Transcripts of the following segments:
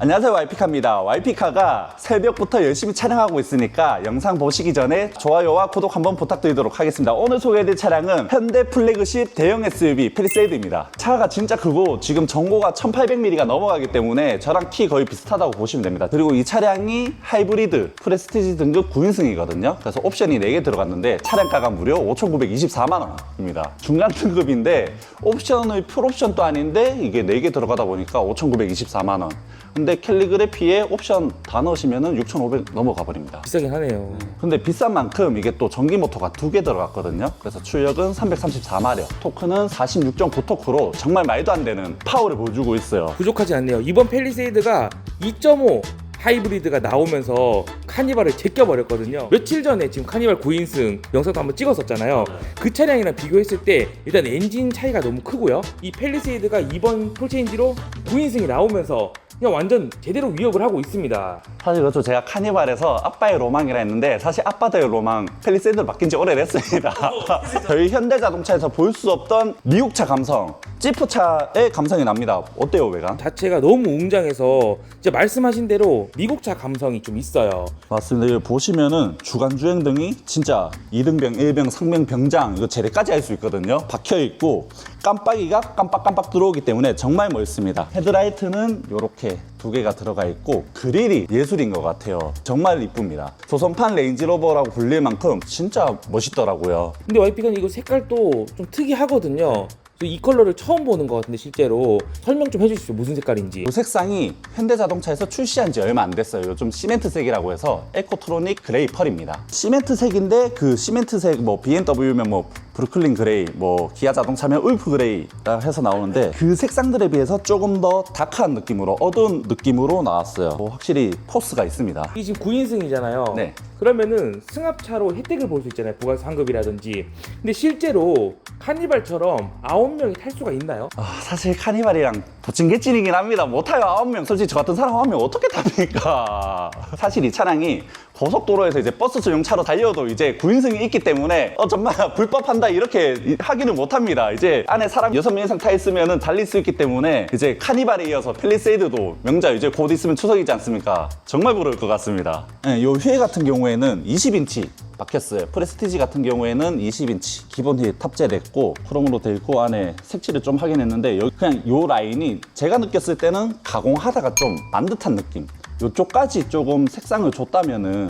안녕하세요 와이피카입니다. 와이피카가 새벽부터 열심히 촬영하고 있으니까 영상 보시기 전에 좋아요와 구독 한번 부탁드리도록 하겠습니다. 오늘 소개해드릴 차량은 현대 플래그십 대형 SUV 페리세이드입니다. 차가 진짜 크고 지금 전고가 1800mm가 넘어가기 때문에 저랑 키 거의 비슷하다고 보시면 됩니다. 그리고 이 차량이 하이브리드 프레스티지 등급 9인승이거든요. 그래서 옵션이 4개 들어갔는데 차량가가 무려 5,924만 원입니다. 중간 등급인데 옵션의 풀옵션도 아닌데 이게 4개 들어가다 보니까 5,924만 원 근데 캘리그래피에 옵션 다 넣으시면은 6,500 넘어가 버립니다. 비싸긴 하네요. 근데 비싼 만큼 이게 또 전기 모터가 두 개 들어갔거든요. 그래서 출력은 334마력, 토크는 46.9 토크로 정말 말도 안 되는 파워를 보여주고 있어요. 부족하지 않네요. 이번 펠리세이드가 2.5 하이브리드가 나오면서 카니발을 제껴버렸거든요. 며칠 전에 지금 카니발 9인승 영상도 한번 찍었었잖아요. 그 차량이랑 비교했을 때 일단 엔진 차이가 너무 크고요. 이 펠리세이드가 이번 풀체인지로 9인승이 나오면서 그냥 완전 제대로 위협을 하고 있습니다. 사실 그렇죠. 제가 카니발에서 아빠의 로망이라 했는데 사실 아빠들의 로망 펠리세이드로 바뀐 지 오래됐습니다. 저희 현대자동차에서 볼 수 없던 미국차 감성, 지프차의 감성이 납니다. 어때요, 외관? 자체가 너무 웅장해서 진짜 말씀하신 대로 미국차 감성이 좀 있어요. 맞습니다. 여기 보시면은 주간 주행 등이 진짜 2등병, 1병, 상병, 병장 이거 제대까지 할 수 있거든요. 박혀 있고 깜빡이가 깜빡깜빡 들어오기 때문에 정말 멋있습니다. 헤드라이트는 이렇게 두 개가 들어가 있고 그릴이 예술인 것 같아요. 정말 이쁩니다. 조선판 레인지로버라고 불릴 만큼 진짜 멋있더라고요. 근데 와이프가 이거 색깔도 좀 특이하거든요. 이 컬러를 처음 보는 것 같은데 실제로 설명 좀 해주십시오. 무슨 색깔인지. 이 색상이 현대자동차에서 출시한 지 얼마 안 됐어요. 요즘 시멘트색이라고 해서 에코트로닉 그레이 펄입니다. 시멘트색인데 그 시멘트색 뭐 BMW면 뭐 브루클린 그레이, 뭐 기아 자동차면 울프 그레이라 해서 나오는데 그 색상들에 비해서 조금 더 다크한 느낌으로 어두운 느낌으로 나왔어요. 뭐 확실히 포스가 있습니다. 이게 지금 9인승이잖아요. 네. 그러면은 승합차로 혜택을 볼 수 있잖아요. 부가 상급이라든지. 근데 실제로 카니발처럼 9명이 탈 수가 있나요? 아, 사실 카니발이랑 부침개찐이긴 합니다. 못 타요, 아홉 명. 솔직히 저 같은 사람 한명 어떻게 탑니까? 사실 이 차량이 고속도로에서 이제 버스 전용차로 달려도 이제 9인승이 있기 때문에 어, 정말 불법한다 이렇게 이- 하기는 못합니다. 이제 안에 사람 6명 이상 타 있으면 달릴 수 있기 때문에 이제 카니발에 이어서 펠리세이드도 명작 이제 곧 있으면 추석이지 않습니까? 정말 부러울 것 같습니다. 네, 요 휠 같은 경우에는 20인치 박혔어요. 프레스티지 같은 경우에는 20인치 기본 휠 탑재됐고 크롬으로 돼 있고 안에 색칠을 좀 하긴 했는데 여기 그냥 요 라인이 제가 느꼈을 때는 가공하다가 좀 안 듯한 느낌. 요쪽까지 조금 색상을 줬다면은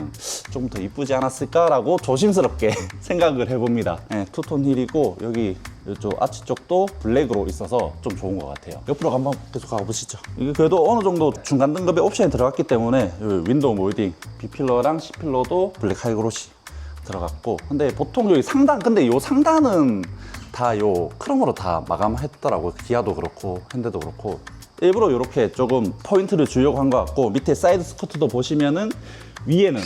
조금 더 이쁘지 않았을까라고 조심스럽게 생각을 해봅니다. 네, 투톤 힐이고 여기 이쪽 아치 쪽도 블랙으로 있어서 좀 좋은 것 같아요. 옆으로 한번 계속 가보시죠. 이게 그래도 어느 정도 중간 등급의 옵션이 들어갔기 때문에 윈도우 몰딩, B필러랑 C필러도 블랙 하이그로시 들어갔고 근데 보통 여기 상단 근데 요 상단은 다 요 크롬으로 다 마감했더라고요 기아도 그렇고 핸드도 그렇고 일부러 이렇게 조금 포인트를 주려고 한 것 같고 밑에 사이드 스커트도 보시면은 위에는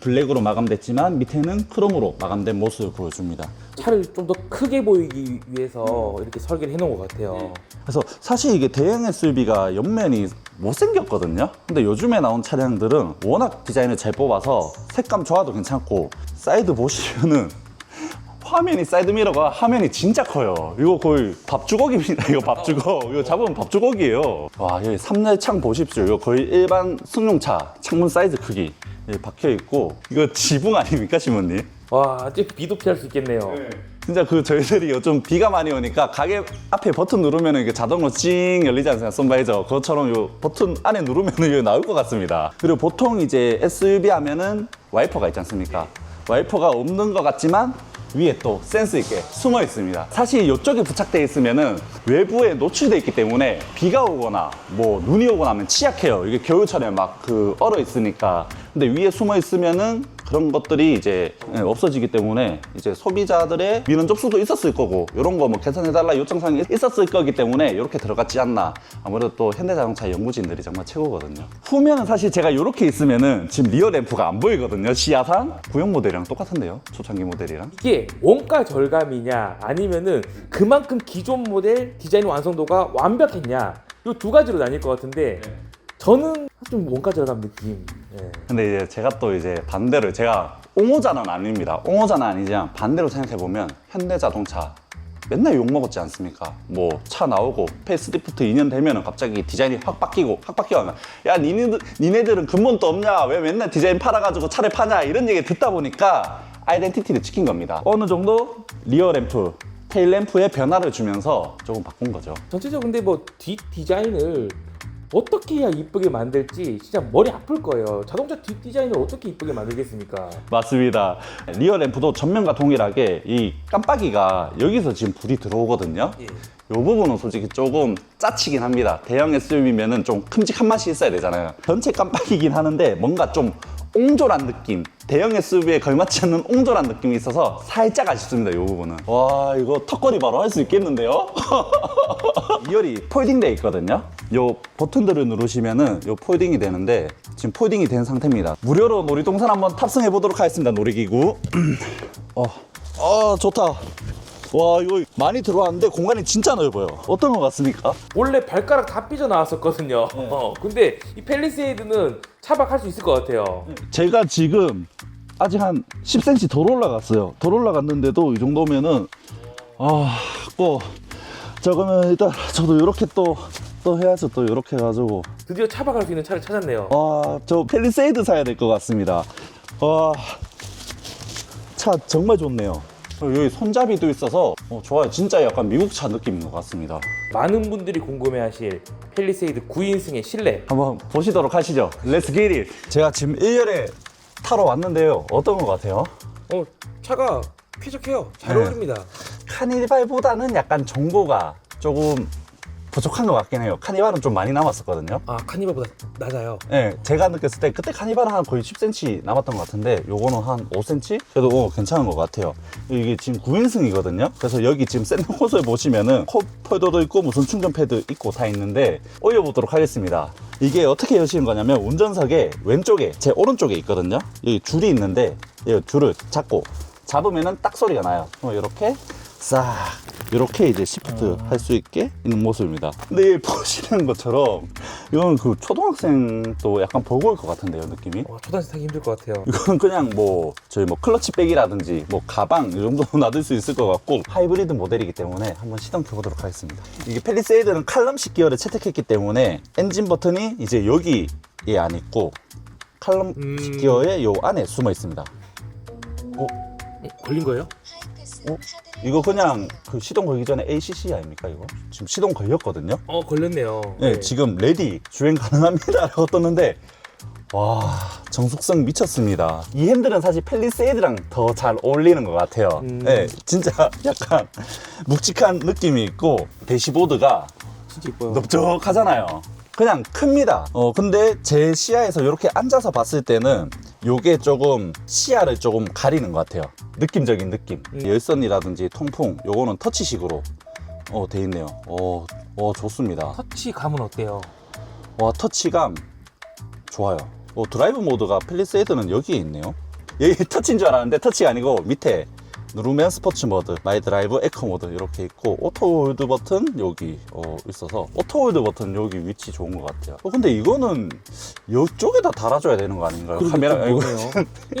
블랙으로 마감됐지만 밑에는 크롬으로 마감된 모습을 보여줍니다 차를 좀 더 크게 보이기 위해서 이렇게 설계를 해놓은 것 같아요. 그래서 사실 이게 대형 SUV가 옆면이 못생겼거든요. 근데 요즘에 나온 차량들은 워낙 디자인을 잘 뽑아서 색감 좋아도 괜찮고 사이드 보시면은 화면이 사이드 미러가 화면이 진짜 커요. 이거 거의 밥주걱입니다. 이거 밥주걱. 이거 잡으면 밥주걱이에요. 와, 여기 삼열창 보십시오. 이거 거의 일반 승용차 창문 사이즈 크기. 여기 박혀 있고 이거 지붕 아닙니까, 시모님? 와, 좀 비도 피할 수 있겠네요. 진짜 그 저희들이 요즘 비가 많이 오니까 가게 앞에 버튼 누르면 이게 자동으로 찡 열리지 않습니까? 손바이저. 그것처럼 요 버튼 안에 누르면 이게 나올 것 같습니다. 그리고 보통 이제 SUV 하면은 와이퍼가 있지 않습니까? 와이퍼가 없는 것 같지만 위에 또 센스 있게 숨어 있습니다. 사실 이쪽에 부착되어 있으면은 외부에 노출되어 있기 때문에 비가 오거나 뭐 눈이 오거나 하면 취약해요. 이게 겨울철에 막 그 얼어 있으니까. 근데 위에 숨어 있으면은 그런 것들이 이제 예, 없어지기 때문에 이제 소비자들의 민원 접수도 있었을 거고 이런 거 뭐 개선해달라 요청사항이 있었을 거기 때문에 이렇게 들어갔지 않나. 아무래도 또 현대자동차 연구진들이 정말 최고거든요. 후면은 사실 제가 이렇게 있으면은 지금 리어 램프가 안 보이거든요. 시야상? 구형 모델이랑 똑같은데요? 초창기 모델이랑? 이게 원가 절감이냐 아니면은 그만큼 기존 모델 디자인 완성도가 완벽했냐 이 두 가지로 나뉠 것 같은데 저는 좀 원가 절감 느낌. 예. 근데 이제 제가 또 이제 반대로 제가 옹호자는 아닙니다 옹호자는 아니지만 반대로 생각해 보면 현대 자동차 맨날 욕 먹었지 않습니까? 뭐 차 나오고 패스리프트 2년 되면은 갑자기 디자인이 확 바뀌고 확 바뀌고 하면 야 니네들 니네들은 근본도 없냐? 왜 맨날 디자인 팔아가지고 차를 파냐? 이런 얘기 듣다 보니까 아이덴티티를 지킨 겁니다. 어느 정도 리어 램프, 테일 램프에 변화를 주면서 조금 바꾼 거죠. 전체적으로 근데 뭐 뒷 디자인을 어떻게 해야 이쁘게 만들지 진짜 머리 아플 거예요. 자동차 뒷 디자인을 어떻게 이쁘게 만들겠습니까? 맞습니다. 리어 램프도 전면과 동일하게 이 깜빡이가 여기서 지금 불이 들어오거든요. 예. 이 부분은 솔직히 조금 짜치긴 합니다. 대형 SUV면은 좀 큼직한 맛이 있어야 되잖아요. 전체 깜빡이긴 하는데 뭔가 좀 옹졸한 느낌. 대형 SUV에 걸맞지 않는 옹졸한 느낌이 있어서 살짝 아쉽습니다. 이 부분은. 와 이거 턱걸이 바로 할 수 있겠는데요? 2열이 폴딩 돼 있거든요. 요 버튼들을 누르시면은 요 폴딩이 되는데 지금 폴딩이 된 상태입니다. 무료로 놀이동산 한번 탑승해 보도록 하겠습니다. 놀이기구. 어, 어 좋다. 와 이거 많이 들어왔는데 공간이 진짜 넓어요. 어떤 것 같습니까? 원래 발가락 다 삐져 나왔었거든요. 어, 근데 이 펠리세이드는 차박할 수 있을 것 같아요. 제가 지금 아직 한 10cm 덜 올라갔어요. 덜 올라갔는데도 이 정도면은 아, 뭐 저거면 일단 저도 이렇게 또 또 해야죠. 또 이렇게 해가지고 드디어 차박할 수 있는 차를 찾았네요. 와, 저 펠리세이드 사야 될 것 같습니다. 와, 차 정말 좋네요. 어, 여기 손잡이도 있어서 어, 좋아요. 진짜 약간 미국 차 느낌인 것 같습니다. 많은 분들이 궁금해하실 펠리세이드 9인승의 실내. 한번 보시도록 하시죠. 렛츠 기릿. 제가 지금 1열에 타러 왔는데요. 어떤 것 같아요? 어, 차가 쾌적해요. 잘 네. 어울립니다. 카니발보다는 약간 정보가 조금 부족한 것 같긴 해요. 카니발은 좀 많이 남았었거든요. 아, 카니발보다 낮아요. 네, 제가 느꼈을 때 그때 카니발은 한 거의 10cm 남았던 것 같은데 요거는 한 5cm? 그래도 어, 괜찮은 것 같아요. 이게 지금 9인승이거든요. 그래서 여기 지금 센터 콘솔 보시면은 컵 폴더도 있고 무슨 충전 패드 있고 다 있는데 올려보도록 하겠습니다. 이게 어떻게 여시는 거냐면 운전석에 왼쪽에 제 오른쪽에 있거든요. 여기 줄이 있는데 이 줄을 잡고 잡으면은 딱 소리가 나요. 어, 이렇게 싹 이렇게 이제 시프트 할 수 있게 있는 모습입니다. 근데 이 보시는 것처럼 이건 그 초등학생도 약간 버거울 것 같은데요, 느낌이? 와, 초단지 타기 힘들 것 같아요. 이건 그냥 뭐 저희 뭐 클러치 백이라든지 뭐 가방 이 정도 놔둘 수 있을 것 같고 하이브리드 모델이기 때문에 한번 시동 켜보도록 하겠습니다. 이게 펠리세이드는 칼럼식 기어를 채택했기 때문에 엔진 버튼이 이제 여기에 안 있고 칼럼식 음. 기어의 요 안에 숨어 있습니다. 어, 걸린 거예요? 어? 이거 그냥 그 시동 걸기 전에 ACC 아닙니까 이거? 지금 시동 걸렸거든요. 어, 걸렸네요. 네, 지금 레디 주행 가능합니다라고 떴는데 와 정숙성 미쳤습니다. 이 핸들은 사실 펠리세이드랑 더 잘 어울리는 것 같아요. 음. 네, 진짜 약간 묵직한 느낌이 있고 대시보드가 진짜 이뻐요. 넓적하잖아요. 그냥 큽니다. 어, 근데 제 시야에서 이렇게 앉아서 봤을 때는 요게 조금 시야를 조금 가리는 것 같아요. 느낌적인 느낌. 음. 열선이라든지 통풍, 요거는 터치식으로 어, 돼 있네요. 어, 어, 좋습니다. 터치 감은 어때요? 와, 터치감 좋아요. 어, 드라이브 모드가 펠리세이드는 여기에 있네요. 여기 터치인 줄 알았는데 터치가 아니고 밑에 누르면 스포츠 모드, 마이 드라이브, 에코 모드 이렇게 있고 오토 홀드 버튼 여기 어, 있어서 오토 홀드 버튼 여기 위치 좋은 것 같아요. 어, 근데 이거는 이쪽에다 달아줘야 되는 거 아닌가요? 카메라 이거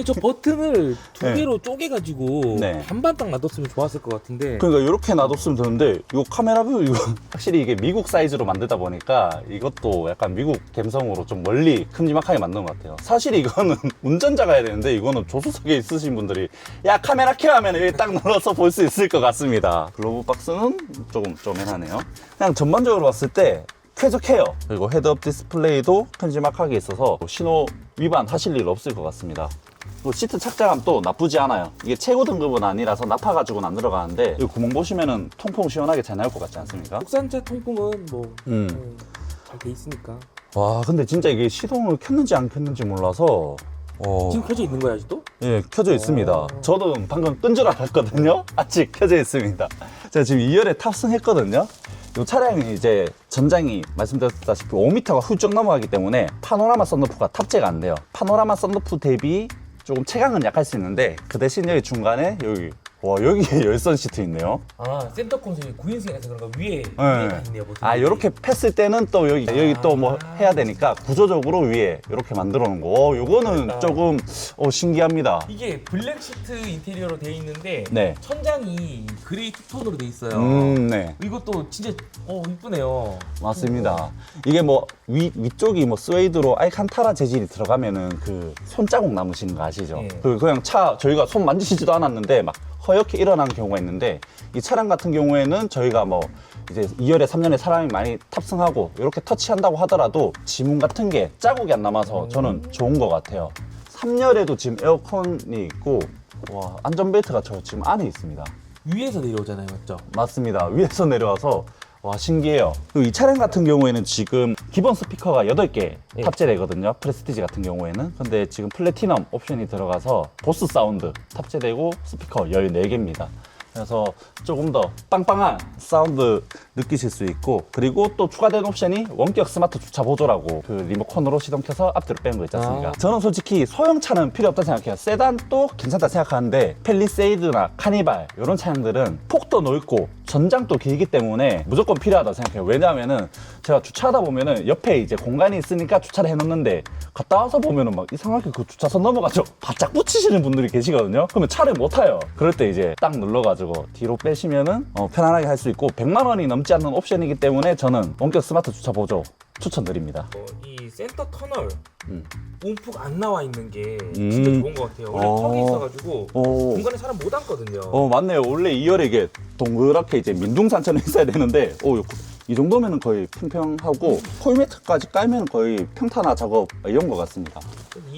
저 버튼을 두 네. 개로 쪼개가지고 네. 반반 딱 놔뒀으면 좋았을 것 같은데. 그러니까 이렇게 놔뒀으면 되는데 이거 카메라 뷰 이거 확실히 이게 미국 사이즈로 만들다 보니까 이것도 약간 미국 감성으로 좀 멀리 큼지막하게 만든 것 같아요. 사실 이거는 운전자가 해야 되는데 이거는 조수석에 있으신 분들이 야 카메라 켜 하면 여기 딱 눌러서 볼 수 있을 것 같습니다. 글로브 박스는 조금 쪼맨하네요. 그냥 전반적으로 봤을 때 쾌적해요. 그리고 헤드업 디스플레이도 큼지막하게 있어서 신호 위반 하실 일 없을 것 같습니다. 또 시트 착장감도 나쁘지 않아요. 이게 최고 등급은 아니라서 나파가지고는 안 들어가는데 이 구멍 보시면은 통풍 시원하게 잘 나올 것 같지 않습니까? 국산차 통풍은 뭐 음. 잘돼 있으니까. 와 근데 진짜 이게 시동을 켰는지 안 켰는지 몰라서 어, 지금 켜져 있는 거야 아직도? 예 켜져 있습니다. 저도 방금 끈 줄 알았거든요. 아직 켜져 있습니다. 제가 지금 2열에 탑승했거든요. 이 차량이 이제 전장이 말씀드렸다시피 5m가 훌쩍 넘어가기 때문에 파노라마 썬루프가 탑재가 안 돼요. 파노라마 썬루프 대비 조금 체감은 약할 수 있는데 그 대신 여기 중간에 여기 와 여기에 열선 시트 있네요. 아 센터 콘솔이 9인승이라서 그런가 위에 네. 위에가 있네요. 버튼이. 아 이렇게 폈을 때는 또 여기 여기 또 뭐 해야 되니까 구조적으로 위에 이렇게 만들어 놓은 거. 어, 요거는 됐다. 조금 어, 신기합니다. 이게 블랙 시트 인테리어로 되어 있는데 네. 천장이 그레이 투톤으로 돼 있어요. 음, 네. 이것도 진짜 어 이쁘네요. 맞습니다. 이게 뭐 위, 위쪽이 뭐 스웨이드로 알칸타라 재질이 들어가면은 그 손자국 남으시는 거 아시죠? 예. 그 그냥 차 저희가 손 만지시지도 않았는데 막 허옇게 일어난 경우가 있는데 이 차량 같은 경우에는 저희가 뭐 이제 2열에 3년에 사람이 많이 탑승하고 이렇게 터치한다고 하더라도 지문 같은 게 자국이 안 남아서 저는 좋은 것 같아요. 3열에도 지금 에어컨이 있고 와 안전벨트가 저 지금 안에 있습니다. 위에서 내려오잖아요, 맞죠? 맞습니다. 위에서 내려와서 와 신기해요. 그리고 이 차량 같은 경우에는 지금 기본 스피커가 8개 예. 탑재되거든요. 프레스티지 같은 경우에는. 근데 지금 플래티넘 옵션이 들어가서 보스 사운드 탑재되고 스피커 14개입니다. 그래서 조금 더 빵빵한 사운드 느끼실 수 있고 그리고 또 추가된 옵션이 원격 스마트 주차 보조라고 그 리모컨으로 시동 켜서 앞뒤로 빼는 거 있지 않습니까? 아. 저는 솔직히 소형차는 필요 없다 생각해요. 세단도 괜찮다 생각하는데 펠리세이드나 카니발 이런 차량들은 폭도 넓고 전장도 길기 때문에 무조건 필요하다 생각해요. 왜냐하면은 제가 주차하다 보면은 옆에 이제 공간이 있으니까 주차를 해놓는데 갔다 와서 보면은 막 이상하게 그 주차선 넘어가죠. 바짝 붙이시는 분들이 계시거든요. 그러면 차를 못 타요. 그럴 때 이제 딱 눌러가지고 뒤로 빼시면은 어, 편안하게 할 수 있고 100만 원이 넘지 않는 옵션이기 때문에 저는 원격 스마트 주차 보조 추천드립니다. 어, 이 센터 터널 음. 움푹 안 나와 있는 게 음. 진짜 좋은 것 같아요. 원래 어. 턱이 있어가지고 오. 공간에 사람 못 앉거든요. 어 맞네요. 원래 2열에 이게 동그랗게 이제 민둥산처럼 있어야 되는데 오, 요- 이 정도면 은 거의 평평하고 폴매트까지 깔면 거의 평탄화 작업 이런 것 같습니다.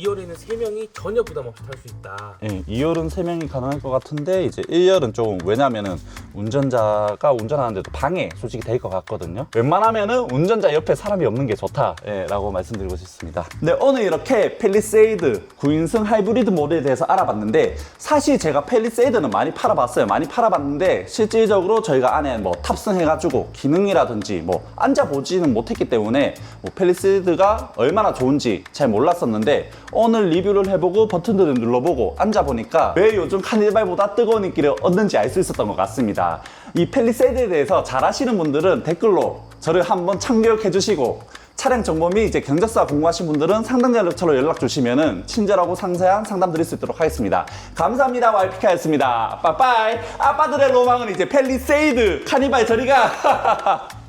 2열에는 3명이 전혀 부담 없이 탈 수 있다. 예, 2열은 3명이 가능할 것 같은데 이제 1열은 조금 왜냐면은 운전자가 운전하는데도 방해 솔직히 될 것 같거든요. 웬만하면은 운전자 옆에 사람이 없는 게 좋다라고 말씀드리고 싶습니다. 네, 오늘 이렇게 펠리세이드 9인승 하이브리드 모델에 대해서 알아봤는데 사실 제가 펠리세이드는 많이 팔아봤어요. 많이 팔아봤는데 실질적으로 저희가 안에 뭐 탑승해가지고 기능이라든지 뭐 앉아보지는 못했기 때문에 뭐 펠리세이드가 얼마나 좋은지 잘 몰랐었는데 오늘 리뷰를 해보고 버튼들을 눌러보고 앉아보니까 왜 요즘 카니발보다 뜨거운 인기를 얻는지 알 수 있었던 것 같습니다. 이 펠리세이드에 대해서 잘 아시는 분들은 댓글로 저를 한번 참교육해 주시고 차량 정보 및 이제 경적사 궁금하신 분들은 상담 연락처로 연락 주시면은 친절하고 상세한 상담 드릴 수 있도록 하겠습니다. 감사합니다. 와이피카였습니다. 빠빠이. 아빠들의 로망은 이제 펠리세이드 카니발 저리가.